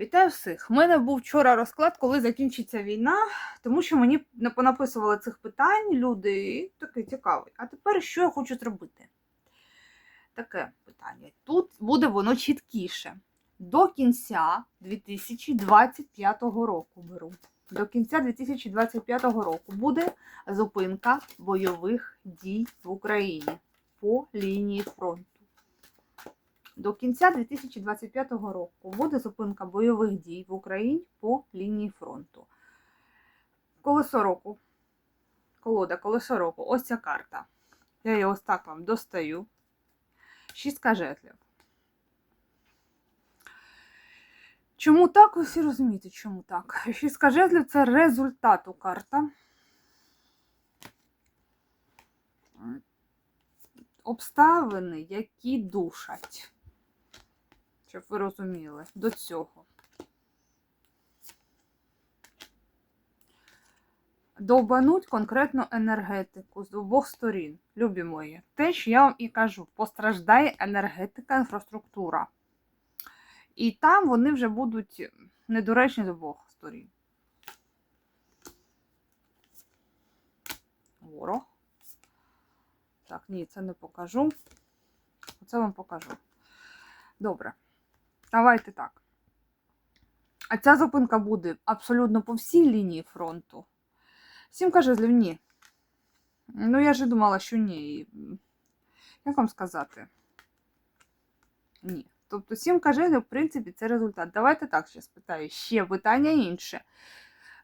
Вітаю всіх! У мене був вчора розклад, коли закінчиться війна, тому що мені не понаписували цих питань люди, і такий цікавий. А тепер що я хочу зробити? Таке питання. Тут буде воно чіткіше. До кінця 2025 року беру. До кінця 2025 року буде зупинка бойових дій в Україні по лінії фронту. До кінця 2025 року буде зупинка бойових дій в Україні по лінії фронту. Колесо року. Колода, колесо року. Ось ця карта. Я її ось так вам достаю. Шістка жезлів. Чому так? Ви всі розумієте, чому так? Шістка жезлів це результату карта. Обставини, які душать щоб ви розуміли, до цього. Довбануть конкретну енергетику з обох сторін, любі мої. Те, що я вам і кажу, постраждає енергетика, інфраструктура. І там вони вже будуть недоречні з обох сторін. Ворог. Так, ні, це не покажу. Оце вам покажу. Добре. Давайте так. А ця зупинка буде абсолютно по всій лінії фронту. Сімка жезлів ні. Ну, я ж думала, що ні. Як вам сказати? Ні. Тобто сімка жезлів, в принципі, це результат. Давайте так ще спитаю. Ще питання інше.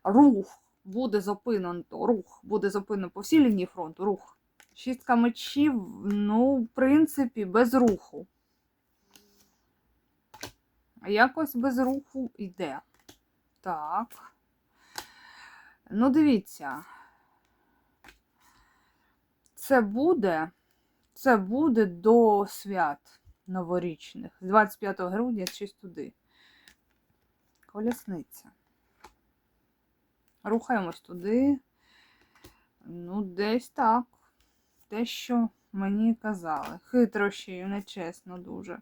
Рух буде зупинено, рух буде зупинено по всій лінії фронту. Рух. Шістка мечів, ну, в принципі, без руху якось без руху йде. Так. Ну, дивіться. Це буде, це буде до свят новорічних. З 25 грудня щось туди. Колісниця. Рухаємось туди. Ну, десь так. Те, що мені казали. Хитрощі, нечесно дуже.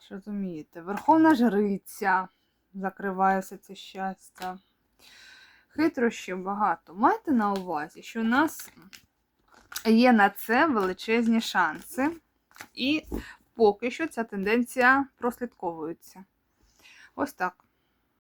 Що розумієте? Верховна жриця закриває все це щастя. Хитрощів багато. Майте на увазі, що у нас є на це величезні шанси. І поки що ця тенденція прослідковується. Ось так.